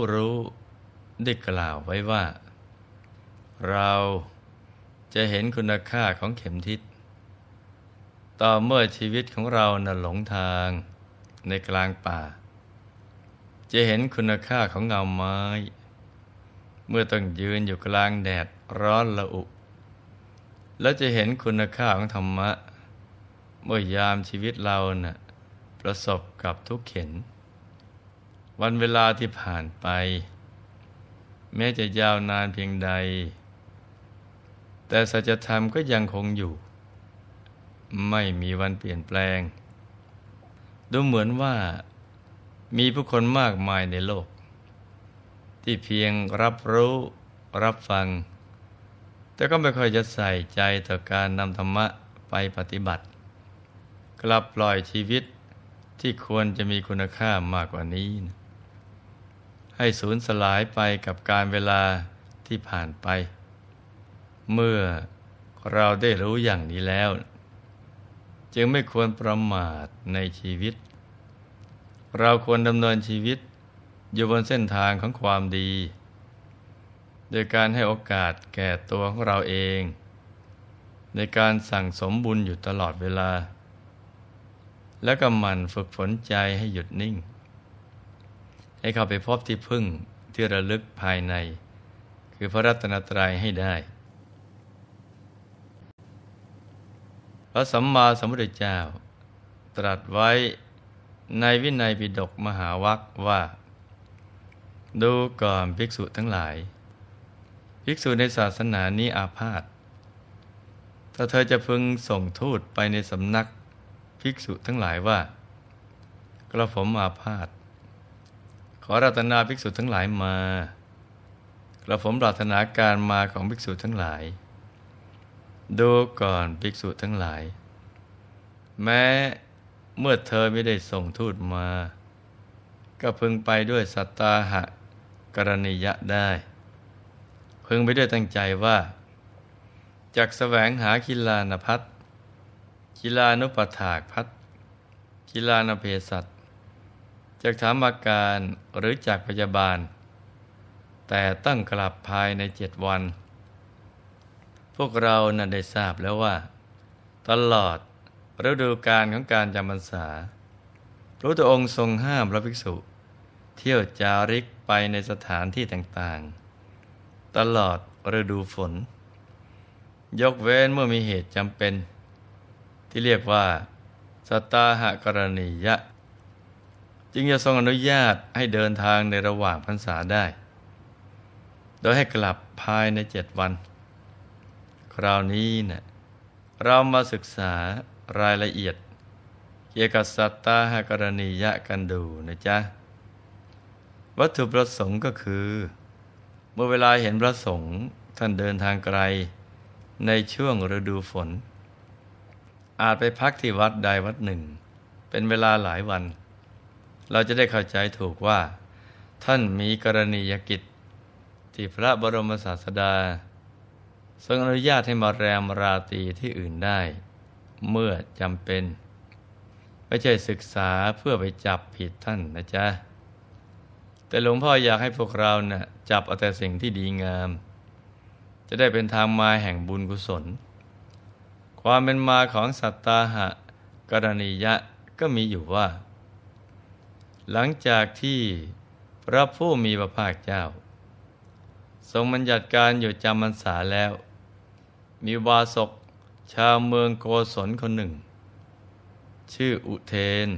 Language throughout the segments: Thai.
ผู้รู้ได้กล่าวไว้ว่า เราจะเห็นคุณค่าของเข็มทิศ ต่อเมื่อชีวิตของเราน่ะหลงทางในกลางป่า จะเห็นคุณค่าของเงาไม้ เมื่อต้องยืนอยู่กลางแดดร้อนละอุ แล้วจะเห็นคุณค่าของธรรมะ เมื่อยามชีวิตเราน่ะประสบกับทุกเข็น วันเวลาที่ผ่านไป แม้จะยาวนานเพียงใด แต่สัจธรรมก็ยังคงอยู่ ไม่มีวันเปลี่ยนแปลง ดูเหมือนว่ามีผู้คนมากมายในโลก ที่เพียงรับรู้รับฟัง แต่ก็ไม่ค่อยจะใส่ใจต่อการนำธรรมะไปปฏิบัติ กลับปล่อยชีวิตที่ควรจะมีคุณค่ามากกว่านี้นะ ให้สูญสลายไปกับการเวลาที่ผ่านไป เมื่อเราได้รู้อย่างนี้แล้ว จึงไม่ควรประมาทในชีวิต เราควรดำเนินชีวิตอยู่บนเส้นทางของความดี โดยการให้โอกาสแก่ตัวของเราเอง ในการสั่งสมบุญอยู่ตลอดเวลา แล้วก็หมั่นฝึกฝนใจให้หยุดนิ่ง ให้เข้าไปพบที่พึ่งที่ระลึกภายใน คือพระรัตนตรัยให้ได้ พระสัมมาสัมพุทธเจ้า ตรัสไว้ในวินัยปิฎกมหาวัคว่า ดูก่อนภิกษุทั้งหลาย ภิกษุในศาสนานี้อาพาธถ้าเธอจะพึงส่งทูตไปในสำนักภิกษุทั้งหลายว่า กระผมอาพาธ อรัตนาภิกษุทั้งหลายมากระผมปรารถนาการมาของภิกษุทั้งหลาย ดูก่อนภิกษุทั้งหลาย แม้เมื่อเธอไม่ได้ส่งทูตมา ก็พึงไปด้วยสัตตาหะกรณียะได้ พึงไปด้วยตั้งใจว่าจากแสวงหาคิลานพัฒคิลานุปถากพัฒคิลานเพสัต จากถามอาการหรือจากพยาบาล แต่ตั้งกลับภายในเจ็ดวัน พวกเราน่ะได้ทราบแล้วว่า ตลอดฤดูการของการจำพรรษา พระพุทธองค์ทรงห้ามพระภิกษุ เที่ยวจาริกไปในสถานที่ต่างๆ ตลอดฤดูฝน ยกเว้นเมื่อมีเหตุจำเป็น ที่เรียกว่า สตาหกรณียะ จึงจะทรงอนุญาตให้เดินทางในระหว่างพรรษาได้ โดยให้กลับภายในเจ็ดวัน คราวนี้เนะ่ยเรามาศึกษารายละเอียด เกี่ยวกับสัตตาหกรณียะกันดูนะจ๊ะ วัตถุประสงค์ก็คือ เมื่อเวลาเห็นพระสงฆ์ท่านเดินทางไกลในช่วงฤดูฝน อาจไปพักที่วัดใดวัดหนึ่งเป็นเวลาหลายวัน เราจะได้เข้าใจถูกว่า ท่านมีกรณียกิจ ที่พระบรมศาสดา ทรงอนุญาตให้มาแรมราตรีที่อื่นได้ เมื่อจำเป็น ไม่ใช่ศึกษาเพื่อไปจับผิดท่านนะจ๊ะ แต่หลวงพ่ออยากให้พวกเรานะ่ะจับเอาแต่สิ่งที่ดีงาม จะได้เป็นทางมาแห่งบุญกุศล ความเป็นมาของสัตตาหะกรณียะก็มีอยู่ว่า หลังจากที่พระผู้มีพระภาคเจ้า ทรงบัญญัติการอยู่จำพรรษาแล้ว มีวาสกชาวเมืองโกศลคนหนึ่ง ชื่ออุเทน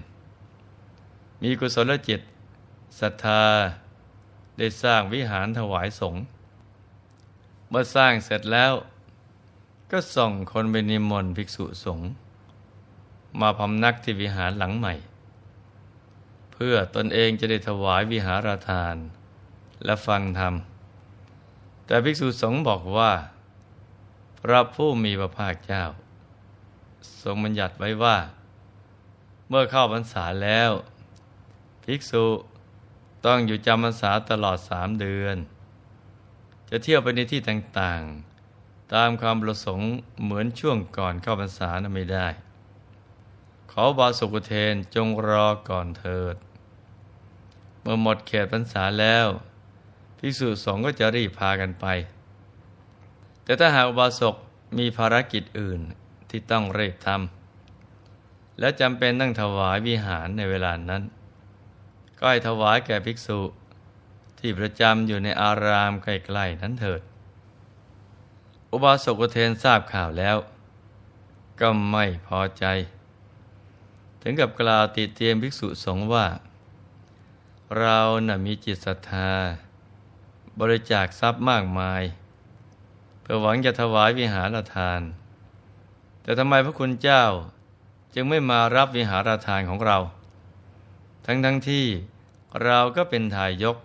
มีกุศลจิตศรัทธาได้สร้างวิหารถวายสงฆ์เมื่อสร้างเสร็จแล้ว ก็ส่งคนไปนิมนต์ภิกษุสงฆ์มาพำนักที่วิหารหลังใหม่ พื่อตนเองจะได้ถวายวิหารทาน และฟังธรรม แต่ภิกษุสงฆ์บอกว่า พระผู้มีพระภาคเจ้า ทรงบัญญัติไว้ว่า เมื่อเข้าพรรษาแล้ว ภิกษุต้องอยู่จำพรรษาตลอดสามเดือน จะเที่ยวไปในที่ต่างๆ ตามความประสงค์เหมือนช่วงก่อนเข้าพรรษานั้นไม่ได้ขอบาสุกุเทนจงรอก่อนเถิด เมื่อหมดเขตพรรษาแล้วภิกษุสงฆ์ก็จะรีบพากันไป แต่ถ้าหากอุบาสกมีภารกิจอื่นที่ต้องเรีบทำและจำเป็นต้องถวายวิหารในเวลานั้น ก็ให้ถวายแก่ภิกษุที่ประจำอยู่ในอารามใกล้ๆนั้นเถิด อุบาสกเทนทราบข่าวแล้ว ก็ไม่พอใจ ถึงกับกล่าวติเตียมภิกษุสงฆ์ว่า เราน่ะมีจิตศรัทธา บริจาคทรัพย์มากมาย เพื่อหวังจะถวายวิหารทาน แต่ทำไมพระคุณเจ้าจึงไม่มารับวิหารทานของเรา ทั้งทั้งที่เราก็เป็นทายก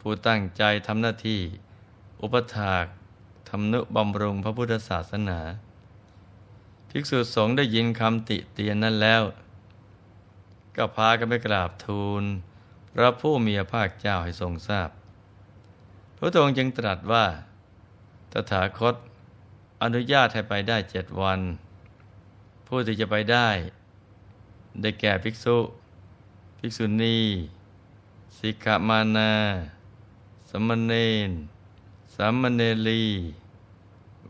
ผู้ตั้งใจทำหน้าที่ อุปถากทำนุบำรุงพระพุทธศาสนา ภิกษุสงฆ์ได้ยินคำติเตียนนั้นแล้ว ก็พากันไปกราบทูล พระผู้มีพระภาคเจ้าให้ทรงทราบ พระองค์จึงตรัสว่า ตถาคตอนุญาตให้ไปได้เจ็ดวัน ผู้ที่จะไปได้ ได้แก่ภิกษุ ภิกษุณีสิกขามานาสมณเณรสามเณรี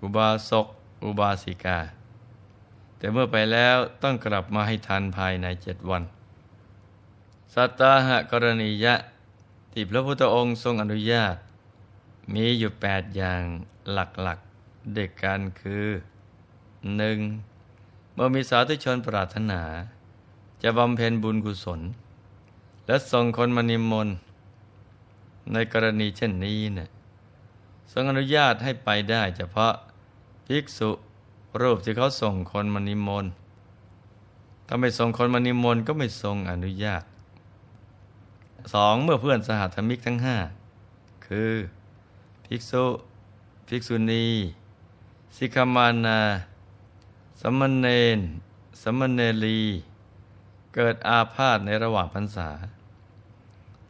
อุบาสก อุบาสิกา แต่เมื่อไปแล้วต้องกลับมาให้ทันภายในเจ็ดวัน สัตตาหกรณียะ ที่พระพุทธองค์ทรงอนุญาต มีอยู่แปดอย่างหลักๆเด็กกันคือหนึ่งเมื่อมีสาธุชนปรารถนา จะบำเพ็ญบุญกุศล และส่งคนมานิมนต์ในกรณีเช่นนี้เนะ่ยทรงอนุญาตให้ไปได้เฉพาะภิกษุรูปที่เขาส่งคนมานิมนต์ถ้าไม่ส่งคนมานิมนต์ก็ไม่ทรงอนุญาต สองเมื่อเพื่อนสหธรรมิกทั้งห้าคือภิกษุ ภิกษุณีสิกขามานาสมณเณรสมณเณรี เกิดอาพาธในระหว่างพรรษา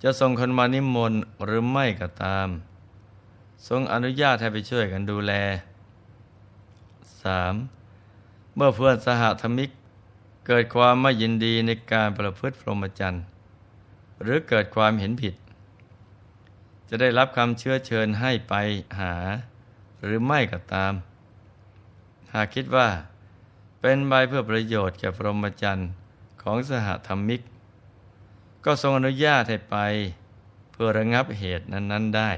จะส่งคนมานิมนต์หรือไม่ก็ตาม ทรงอนุญาตให้ไปช่วยกันดูแล 3. เมื่อเพื่อนสหธรรมิก เกิดความไม่ยินดีในการประพฤติพรหมจรรย์ หรือเกิดความเห็นผิด จะได้รับคำเชื้อเชิญให้ไปหา หรือไม่ก็ตาม หากคิดว่า เป็นใบเพื่อประโยชน์แก่พรหมจรรย์ของสหธรรมิก ก็ทรงอนุญาตให้ไปเพื่อระงับเหตุนั้น ๆได้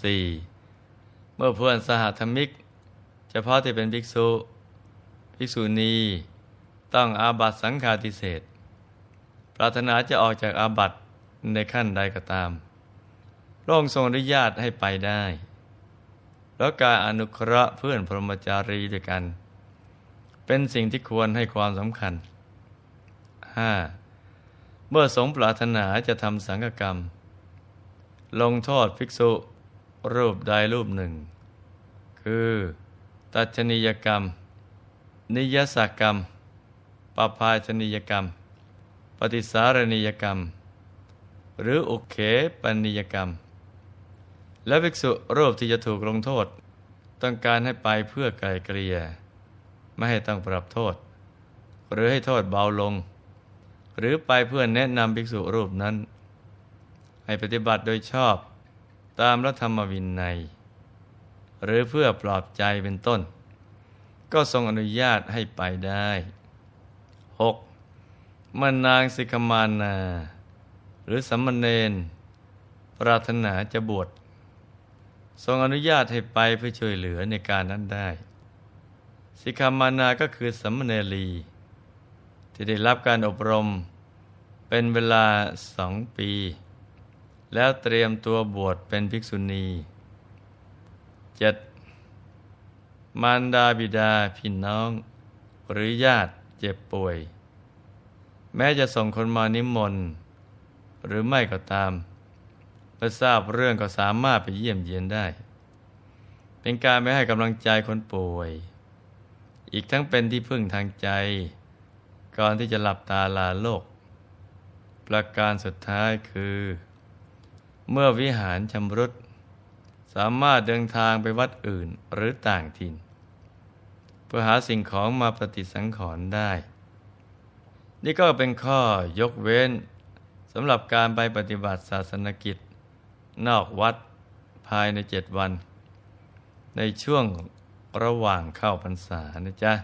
4. เมื่อเพื่อนสหธรรมิกเฉพาะที่เป็นภิกษุ ภิกษุณีต้องอาบัตสังฆาทิเศษ รารถนาจะออกจากอาบัตในขั้นใดก็ตาม พระองค์ทรงอนุญาตให้ไปได้ แล้วการอนุเคราะห์เพื่อนพรหมจารีด้วยกัน เป็นสิ่งที่ควรให้ความสำคัญ 5. เมื่อสงปรารถนาจะทำสังฆกรรม ลงโทษภิกษุ รูปใดรูปหนึ่ง คือตัชนียกรรม นิยสกรรมปภาชนียกรรม ปฏิสารณียกรรม หรืออุเขปนิยกรรม และภิกษุรูปที่จะถูกลงโทษ ต้องการให้ไปเพื่อไกลเกลี่ยไม่ให้ต้องปรับโทษ หรือให้โทษเบาลง หรือไปเพื่อแนะนำภิกษุรูปนั้น ให้ปฏิบัติโดยชอบตามรัธรรมวินัย หรือเพื่อปลอบใจเป็นต้น ก็ทรงอนุญาตให้ไปได้ 6. มันนางสิกมานา หรือสัมมเนนปรารถนาจะบวชทรงอนุญาตให้ไปเพื่อช่วยเหลือในการนั้นได้ สิกขามานาก็คือสัมมเนรี ที่ได้รับการอบรมเป็นเวลาสองปี แล้วเตรียมตัวบวชเป็นภิกษุณีเจ็ดมารดาบิดาพี่น้อง หรือญาติเจ็บป่วย แม้จะส่งคนมานิมนต์หรือไม่ก็ตามเมื่อทราบเรื่องก็สามารถไปเยี่ยมเยียนได้ เป็นการไม่ให้กำลังใจคนป่วย อีกทั้งเป็นที่พึ่งทางใจ ก่อนที่จะหลับตาลาโลก ประการสุดท้ายคือ เมื่อวิหารชำรุดสามารถเดินทางไปวัดอื่นหรือต่างถิ่น เพื่อหาสิ่งของมาปฏิสังขรณ์ได้ นี่ก็เป็นข้อยกเว้นสำหรับการไปปฏิบัติศาสนกิจ นอกวัดภายในเจ็ดวัน ในช่วงระหว่างเข้าพรรษานะจ๊ะ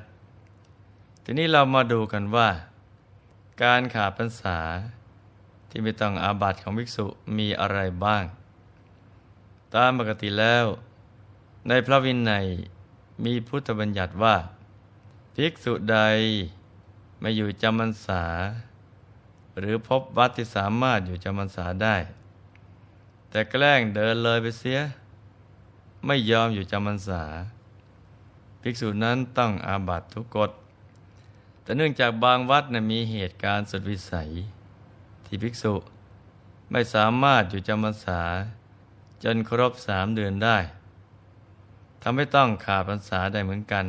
ทีนี้เรามาดูกันว่า การขาดพรรษาที่ไม่ต้องอาบัติของภิกษุมีอะไรบ้าง ตามปกติแล้ว ในพระวินัยมีพุทธบัญญัติว่า ภิกษุใด ไม่อยู่จำพรรษา หรือพบวัดที่สามารถอยู่จำพรรษาได้ แต่แกล้งเดินเลยไปเสีย ไม่ยอมอยู่จำพรรษา ภิกษุนั้นต้องอาบัตทุกกฎแต่เนื่องจากบางวัดนะมีเหตุการณ์สุดวิสัย ที่ภิกษุไม่สามารถอยู่จำพรรษา จนครบสามเดือนได้ทำให้ต้องขาดพรรษาได้เหมือนกัน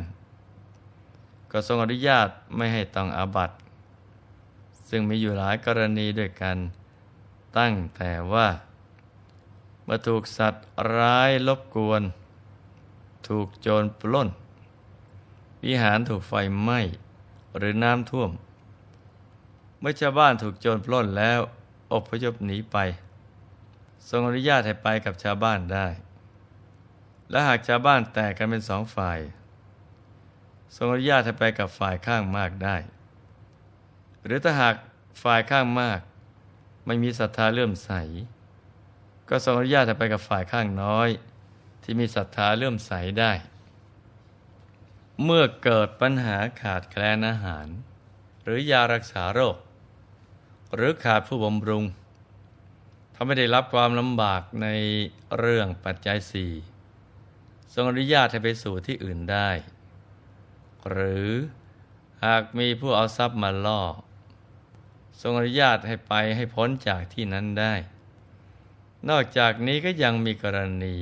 ก็ทรงอนุญาตไม่ให้ต้องอาบัตซึ่งมีอยู่หลายกรณีด้วยกัน ตั้งแต่ว่าเมื่อถูกสัตว์ร้ายรบกวน ถูกโจรปล้น วิหารถูกไฟไหม้หรือน้ำท่วม เมื่อชาวบ้านถูกโจรปล้นแล้วอบพยพหนีไป ทรงอนุญาตให้ไปกับชาวบ้านได้ และหากชาวบ้านแตกกันเป็นสองฝ่าย ทรงอนุญาตให้ไปกับฝ่ายข้างมากได้ หรือถ้าหากฝ่ายข้างมาก ไม่มีศรัทธาเลื่อมใส ก็ทรงอนุญาตให้ไปกับฝ่ายข้างน้อย ที่มีศรัทธาเลื่อมใสได้ เมื่อเกิดปัญหาขาดแคลนอาหาร หรือยารักษาโรค หรือขาดผู้บำรุงทำให้ได้รับความลำบากในเรื่องปัจจัยสี่ทรงอนุญาตให้ไปสู่ที่อื่นได้ หรือหากมีผู้เอาทรัพย์มาล่อ ทรงอนุญาตให้ไปให้พ้นจากที่นั้นได้ นอกจากนี้ก็ยังมีกรณี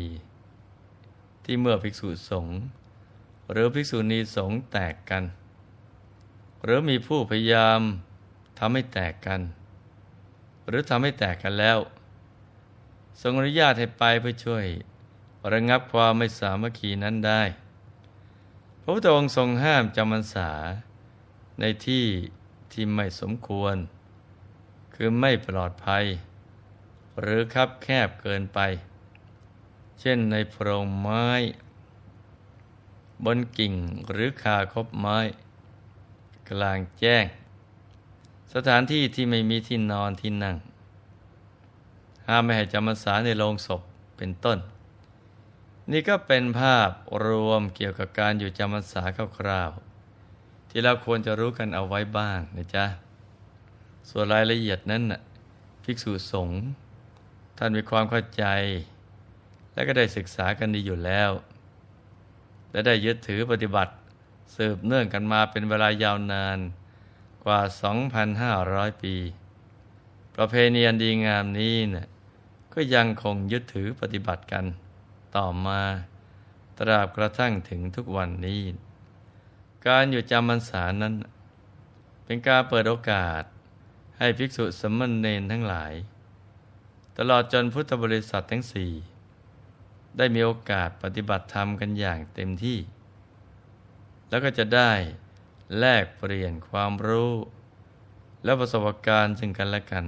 ที่เมื่อภิกษุสงฆ์หรือภิกษุณีสงฆ์แตกกัน หรือมีผู้พยายามทำให้แตกกัน หรือทำให้แตกกันแล้ว ทรงอนุญาตให้ไปเพื่อช่วยระงับความไม่สามัคคีนั้นได้ ระพุทธองค์ทรงห้ามจำพรรษาในที่ที่ไม่สมควร คือไม่ปลอดภัย หรือคับแคบเกินไป เช่นในโพรงไม้ บนกิ่งหรือคาคบไม้ กลางแจ้ง สถานที่ที่ไม่มีที่นอนที่นั่ง ห้ามไม่ให้จำพรรษาในโรงศพเป็นต้น นี่ก็เป็นภาพรวมเกี่ยวกับการอยู่จำพรรษาคร่าวๆที่เราควรจะรู้กันเอาไว้บ้างนะจ๊ะ ส่วนรายละเอียดนั้นน่ะภิกษุสงฆ์ท่านมีความเข้าใจ และก็ได้ศึกษากันดีอยู่แล้ว และได้ยึดถือปฏิบัติสืบเนื่องกันมาเป็นเวลายาวนานกว่า 2,500 ปี ประเพณีอันดีงามนี้นะ่ะก็ยังคงยึดถือปฏิบัติกัน ต่อมา ตราบกระทั่งถึงทุกวันนี้ การอยู่จำพรรษานั้น เป็นการเปิดโอกาสให้ภิกษุสมณเณรทั้งหลาย ตลอดจนพุทธบริษัททั้งสี่ได้มีโอกาสปฏิบัติธรรมกันอย่างเต็มที่ แล้วก็จะได้แลกเปลี่ยนความรู้ และประสบการณ์ซึ่งกันและกัน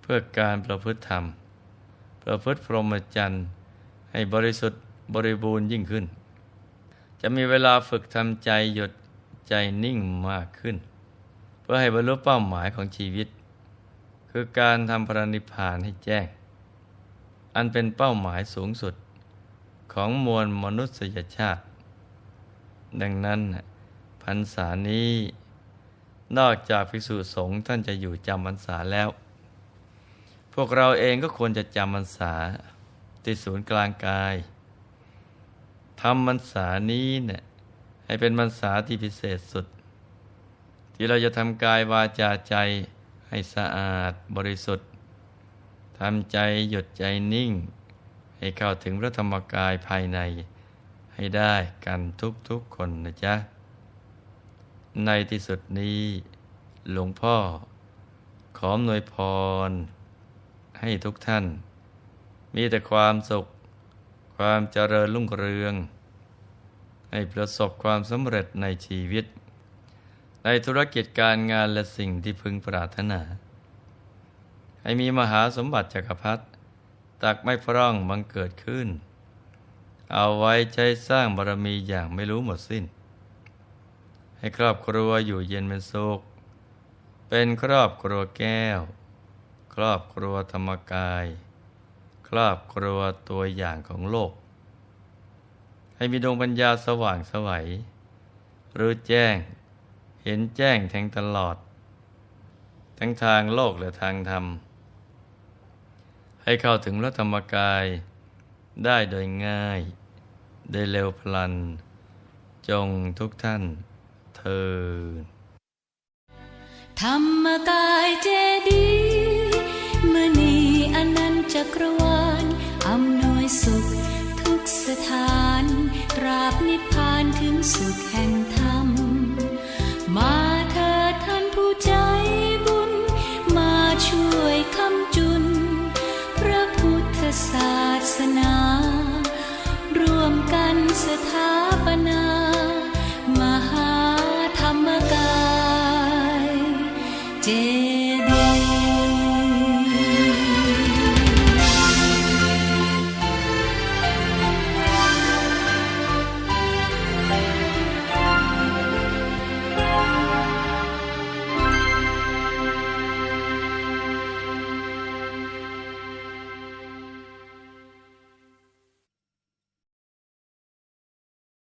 เพื่อการประพฤติธรรม ประพฤติพรหมจรรย์ ให้บริสุทธิ์บริบูรณ์ยิ่งขึ้น จะมีเวลาฝึกทำใจหยุดใจนิ่งมากขึ้น เพื่อให้บรรลุเป้าหมายของชีวิต คือการทำพระนิพพานให้แจ้ง อันเป็นเป้าหมายสูงสุดของมวลมนุษยชาติ ดังนั้นพรรษานี้นอกจากภิกษุสงฆ์ท่านจะอยู่จำพรรษาแล้ว พวกเราเองก็ควรจะจำพรรษา ที่ศูนย์กลางกายทำพรรษานี้เนี่ยให้เป็นพรรษาที่พิเศษสุด ที่เราจะทำกายวาจาใจให้สะอาดบริสุทธิ์ทำใจหยุดใจนิ่ง ให้เข้าถึงพระธรรมกายภายในให้ได้กันทุกๆคนนะจ๊ะ ในที่สุดนี้หลวงพ่อขอหน่วยพร ให้ทุกท่าน มีแต่ความสุข ความเจริญรุ่งเรือง ให้ประสบความสำเร็จในชีวิต ในธุรกิจการงานและสิ่งที่พึงปรารถนา ให้มีมหาสมบัติจักรพรรดิตักไม่พร่องบังเกิดขึ้น เอาไว้ใช้สร้างบารมีอย่างไม่รู้หมดสิ้น ให้ครอบครัวอยู่เย็นเป็นสุข เป็นครอบครัวแก้ว ครอบครัวธรรมกาย รอบครัวตัวอย่างของโลก ให้มีดวงปัญญาสว่างสวัยรู้แจ้ง เห็นแจ้งแทงตลอด ทั้งทางโลกและทางธรรม ให้เข้าถึงพระธรรมกาย ได้โดยง่าย ได้เร็วพลัน จงทุกท่านเทินธรรมกายเจดีย์มณี จักรวาลอำนวยสุขทุกสถานตราบนิพพานถึงสุขแห่งธรรม มาเถิดท่านผู้ใจบุญ มาช่วยคำจุน พระพุทธศาส